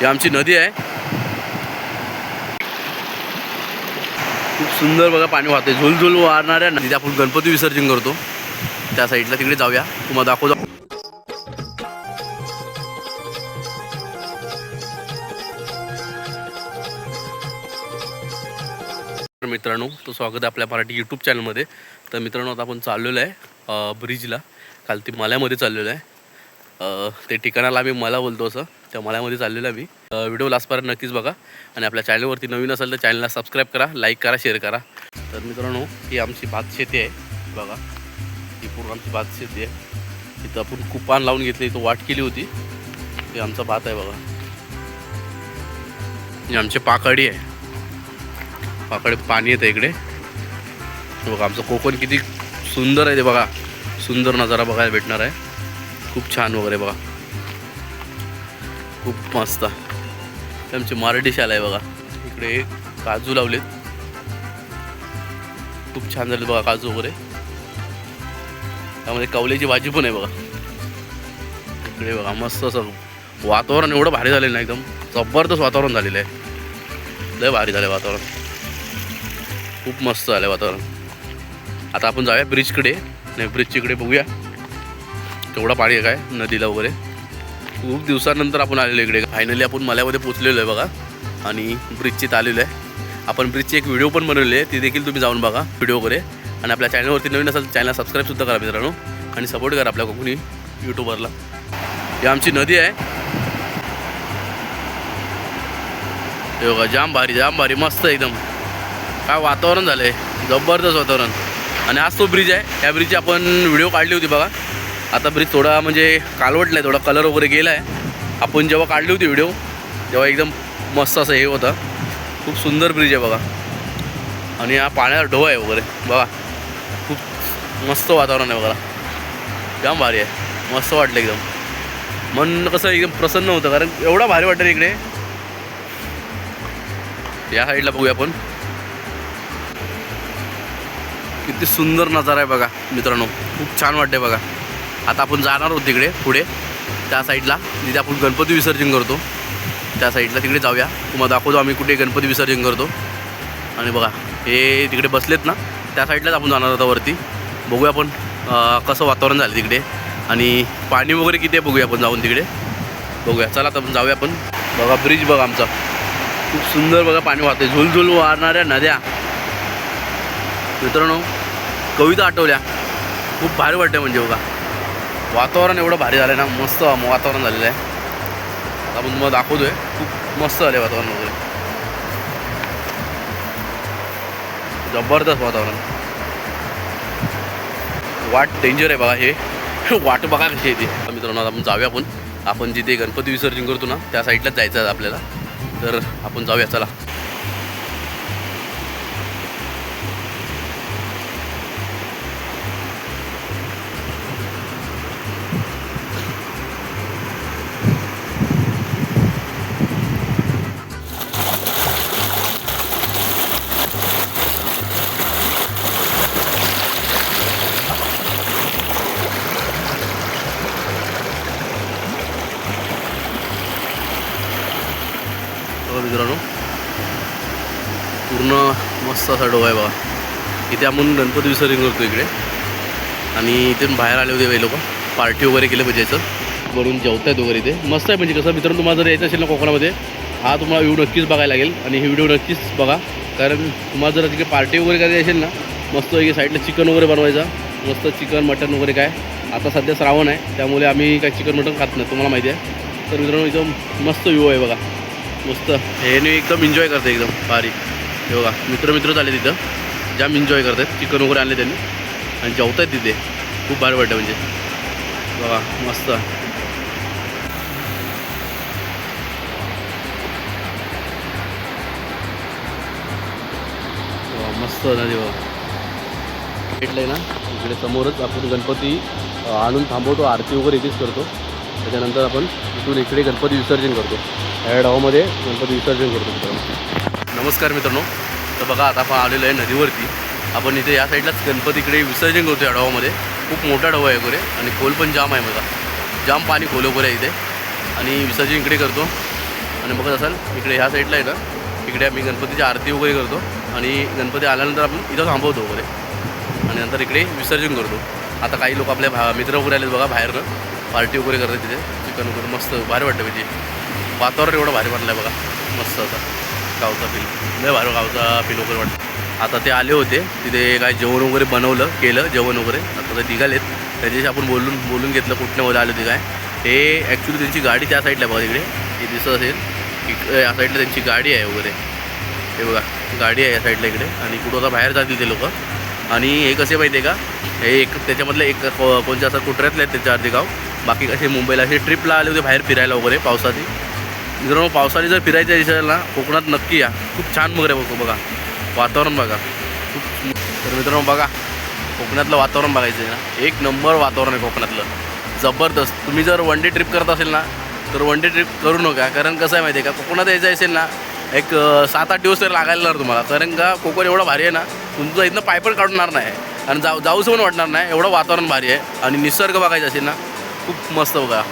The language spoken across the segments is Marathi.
ही आमची नदी आहे. खूप सुंदर बघा पाणी वाहते झुलझुल वाहणाऱ्या नदीत आपण गणपती विसर्जन करतो. त्या साईडला तिकडे जाऊया. तुम्हाला दाखवतो. मित्रांनो तो स्वागत आहे आपल्या मराठी यूट्यूब चॅनलमध्ये तर मित्रांनो आता आपण चाललेलो आहे ब्रिजला काल ती मल्यामध्ये चाललेलो आहे. ते ठिकाणाला आम्ही मला बोलतो असं. त्या मळ्यामध्ये चाललेला आहे मी व्हिडिओ लास्टपर्यंत नक्कीच बघा. आणि आपल्या चॅनलवरती नवीन असेल तर चॅनलला सबस्क्राईब करा लाईक करा शेअर करा. तर मित्रांनो ही आमची भात शेती आहे. बघा ही पूर्ण आमची भात शेती आहे. इथं आपण कुपान लावून घेतली इथं वाट केली होती. ही आमचा भात आहे बघा. ही आमची पाकडी आहे. पाकडी पाणी येतं इकडे. बघा आमचं कोकण किती सुंदर आहे ते बघा. सुंदर नजारा बघायला भेटणार आहे. खूप छान वगैरे बघा. खूप मस्त. आमची मराठी शाला आहे बघा. इकडे काजू लावलेत. खूप छान झाले बघा काजू वगैरे. त्यामध्ये कवल्याची भाजी पण आहे बघा. इकडे बघा मस्त असं वातावरण एवढं भारी झालेलं ना एकदम. जबरदस्त वातावरण झालेलं आहे. लय भारी झालं वातावरण. खूप मस्त झालं वातावरण. आता आपण जाऊया ब्रिजकडे नाही ब्रिजच्या इकडे बघूया. केवढा पाणी आहे काय? नदीला वगैरे. खूप दिवसानंतर आपण आलेलो इकडे. फायनली आपण मल्यामध्ये पोचलेलो आहे बघा. आणि ब्रिजचे आलेलो आहे. आपण ब्रिजचे एक व्हिडिओ पण बनवले आहे. ती देखील तुम्ही जाऊन बघा व्हिडिओ वगैरे आणि आपल्या चॅनलवरती नवीन असेल चॅनल सबस्क्राईबसुद्धा करा मित्रांनो. आणि सपोर्ट करा आपल्या कोकणी यूट्यूबरला ही आमची नदी आहे. हे बघा जाम भारी जाम भारी मस्त एकदम. काय वातावरण झालं आहे जबरदस्त वातावरण. आणि आज तो ब्रिज आहे. त्या ब्रिजची आपण व्हिडिओ काढली होती बघा. आता ब्रिज थोडा म्हणजे कालवटला आहे थोडा कलर वगैरे गेला आहे आपण जेव्हा काढली होती व्हिडिओ तेव्हा एकदम मस्त असं हे होतं. खूप सुंदर ब्रिज आहे बघा. आणि हा पाण्याचा ढो आहे वगैरे. बघा खूप मस्त वातावरण आहे बघा. जाम भारी आहे. मस्त वाटलं एकदम. मन कसं एकदम प्रसन्न होतं कारण एवढा भारी वाटतं इकडे. या साईडला बघूया आपण. किती सुंदर नजारा आहे बघा मित्रांनो. खूप छान वाटते बघा. आता आपण जाणार आहोत तिकडे पुढे. त्या साईडला. जिथे आपण गणपती विसर्जन करतो. त्या साईडला तिकडे जाऊया. तुम्हाला दाखवतो आम्ही कुठे गणपती विसर्जन करतो. आणि बघा हे तिकडे बसलेत ना त्या साईडलाच आपण जाणार होता वरती. बघूया आपण कसं वातावरण झालं तिकडे. आणि पाणी वगैरे किती आहे बघूया आपण जाऊन तिकडे. बघूया. चला आता आपण जाऊया आपण. बघा ब्रिज बघा आमचा. खूप सुंदर बघा पाणी वाहते झुलझुल वाहणाऱ्या नद्या. मित्रांनो कविता आठवल्या. खूप भारी वाटते म्हणजे बघा. वातावरण एवढं भारी झालं आहे ना मस्त वातावरण झालेलं आहे आता आपण तुम्हाला दाखवतोय खूप मस्त झालं आहे वातावरण वगैरे. जबरदस्त वातावरण. वाट डेंजर आहे बघा हे. वाट बघा कशी येते मित्रांनो आपण जाऊया आपण. आपण जिथे गणपती विसर्जन करतो ना त्या साईडलाच जायचं आहे आपल्याला. तर आपण जाऊया चला. मित्रांनो. पूर्ण मस्त असा डोहा आहे बघा. इथे आपण गणपती विसर्जन करतो इकडे. आणि इथून बाहेर आले होते काही लोक. पार्टी वगैरे केलं पाहिजे याचं. वरून जेवतायत वगैरे इथे. मस्त आहे म्हणजे कसं मित्रांनो तुम्हाला जर यायचं असेल ना कोकणामध्ये हा तुम्हाला व्हिडिओ नक्कीच बघायला लागेल. आणि ही व्हिडिओ नक्कीच बघा. कारण तुम्हाला जर तिकडे पार्टी वगैरे करायची असेल ना मस्त की साईडला चिकन वगैरे बनवायचा. मस्त चिकन मटन वगैरे काय. आता सध्या श्रावण आहे त्यामुळे आम्ही काय चिकन मटन खात नाही तुम्हाला माहिती आहे. तर मित्रांनो इथं मस्त व्ह्यू आहे बघा. मस्त. हे मी एकदम एन्जॉय करते एकदम भारी. हे बघा मित्र मित्र झाले तिथं. जाम एन्जॉय करतात. चिकन वगैरे आणले त्यांनी. आणि जेवत आहेत तिथे. खूप भारी वाटतं म्हणजे. बघा मस्त. मस्त नदी भेटलं आहे ना? इकडे समोरच आपण गणपती आणून थांबवतो. आरती वगैरे इथेच करतो. त्याच्यानंतर आपण इथून इकडे गणपती विसर्जन करतो. या डावामध्ये गणपती विसर्जन करतो मित्रांनो. नमस्कार मित्रांनो. तर बघा आता आपण आलेलो आहे नदीवरती. आपण इथे या साईडलाच गणपतीकडे विसर्जन करतो या डवामध्ये. खूप मोठा डवा आहे वगैरे आणि खोल पण जाम आहे बघा. जाम पाणी खोल वगैरे आहे इथे. आणि विसर्जन इकडे करतो. आणि बघत असाल इकडे ह्या साईडला आहे ना इकडे आम्ही गणपतीची आरती वगैरे करतो. आणि गणपती आल्यानंतर आपण इथं थांबवतो वगैरे. आणि नंतर इकडे विसर्जन करतो. आता काही लोक आपल्या भा मित्र वगैरे आले बघा बाहेरनं. पार्टी वगैरे करतात तिथे. चिकन वगैरे मस्त भारी वाटतं म्हणजे. वातावरण एवढं भारी वाटलं आहे बघा. मस्त असं गावचा फील लय भारी गावचा फील वगैरे वाटतं. आता ते आले होते. तिथे काय जेवण वगैरे बनवलं केलं जेवण वगैरे. आता ते निघालेत. त्याच्याशी आपण बोलून बोलून घेतलं कुठण्यामध्ये आले होते काय. हे ॲक्च्युली त्यांची गाडी त्या साईडला बघा तिकडे. हे दिसत असेल. इकडे या साईडला त्यांची गाडी आहे वगैरे. हे बघा. गाडी आहे या साईडला इकडे. आणि कुठं आता बाहेर जातील ते लोक. आणि हे कसे माहिती आहे का? हे एक त्याच्यामधलं एक कोणत्या असं कुठऱ्यातले आहेत त्याच्या अर्धे गाव. बाकी कसे मुंबईला असे ट्रिपला आले होते बाहेर फिरायला वगैरे पावसाची. मित्रांनो पावसाळी जर फिरायचं असेल ना कोकणात नक्की या. खूप छान वगैरे बघू बघा. वातावरण बघा. खूप तर मित्रांनो बघा कोकणातलं वातावरण बघायचं आहे ना. एक नंबर वातावरण आहे कोकणातलं. जबरदस्त. तुम्ही जर वन डे ट्रिप करत असेल ना तर वन डे ट्रिप करू नका. कारण कसं आहे माहिती आहे का कोकणात यायचं असेल ना एक सात आठ दिवस तरी लागायला लागणार तुम्हाला. कारण का कोकण एवढं भारी आहे ना तुमचं इथनं पायपड काढणार नाही. आणि जाऊ जाऊसं पण वाटणार नाही. एवढं वातावरण भारी आहे. आणि निसर्ग बघायचं असेल ना खूप मस्त बघा.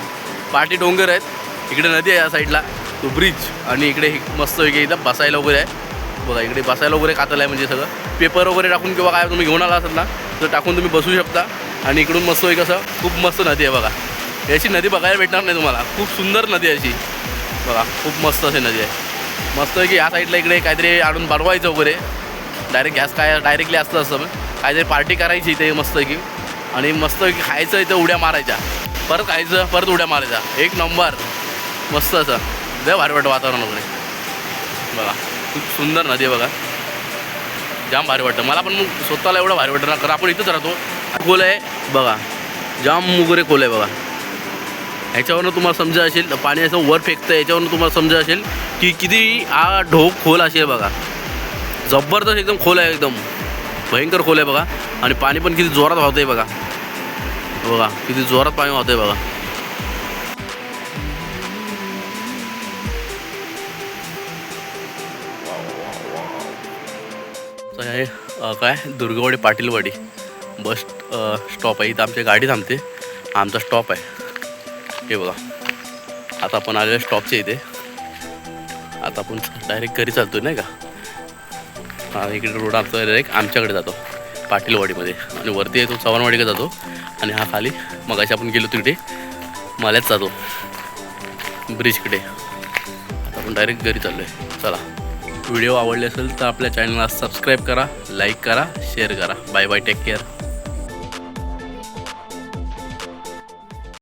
पाठी डोंगर आहेत. इकडे नदी आहे या साईडला. तो ब्रिज आणि इकडे मस्त वगैरे इथं बसायला वगैरे आहे. बघा इकडे बसायला वगैरे कातलं आहे म्हणजे सगळं. पेपर वगैरे टाकून किंवा काय तुम्ही घेऊन आला असाल ना तर टाकून तुम्ही बसू शकता. आणि इकडून मस्त एक असं खूप मस्त नदी आहे बघा. याची नदी बघायला भेटणार नाही तुम्हाला. खूप सुंदर नदी आहे अशी. बघा खूप मस्त अशी नदी आहे. मस्त आहे की या साईडला इकडे काहीतरी आणून बनवायचं वगैरे. डायरेक्ट गॅस काय डायरेक्टली असतं असतं काहीतरी पार्टी करायची इथे मस्त की आणि मस्त खायचं इथं उड्या मारायच्या. परत खायचं परत उड्या मारायच्या. एक नंबर मस्त असं. लय भारी वाटतं वातावरण वगैरे. बघा खूप सुंदर नदी आहे बघा. जाम भारी वाटतं. मला पण मग स्वतःला एवढं भारी वाटतं ना कारण आपण इथंच राहतो. खोल आहे बघा. जाम वगैरे खोल आहे बघा. ह्याच्यावरनं तुम्हाला समजा असेल पाणी असं वर फेकतं याच्यावरनं तुम्हाला समजा असेल की किती हा ढोक खोल असेल बघा. जबरदस्त एकदम खोल आहे एकदम. भयंकर खोल आहे बघा. आणि पाणी पण किती जोरात वाहतंय बघा. बघा किती जोरात पाणी वाहतं आहे बघा. तर हे काय? दुर्गवाडी पाटीलवाडी. बस स्टॉप आहे. इथं आमची गाडी थांबते. आमचा स्टॉप आहे. हे बघा. आता आपण आलेल्या स्टॉपच्या इथे. आता आपण डायरेक्ट घरी चालतो नाही का? इकडे रोड आमचा डायरेक्ट आमच्याकडे जातो. पाटीलवाडीमध्ये. आणि वरती येतो चव्हाणवाडीकडे जातो. आणि हा खाली मगाशी आपण गेलो तिकडे. माल्यात जातो. ब्रिजकडे आता आपण डायरेक्ट घरी चाललो आहे चला. व्हिडिओ आवडले असेल तर आपल्या चॅनलला सबस्क्राईब करा लाईक करा शेअर करा. Bye bye take care.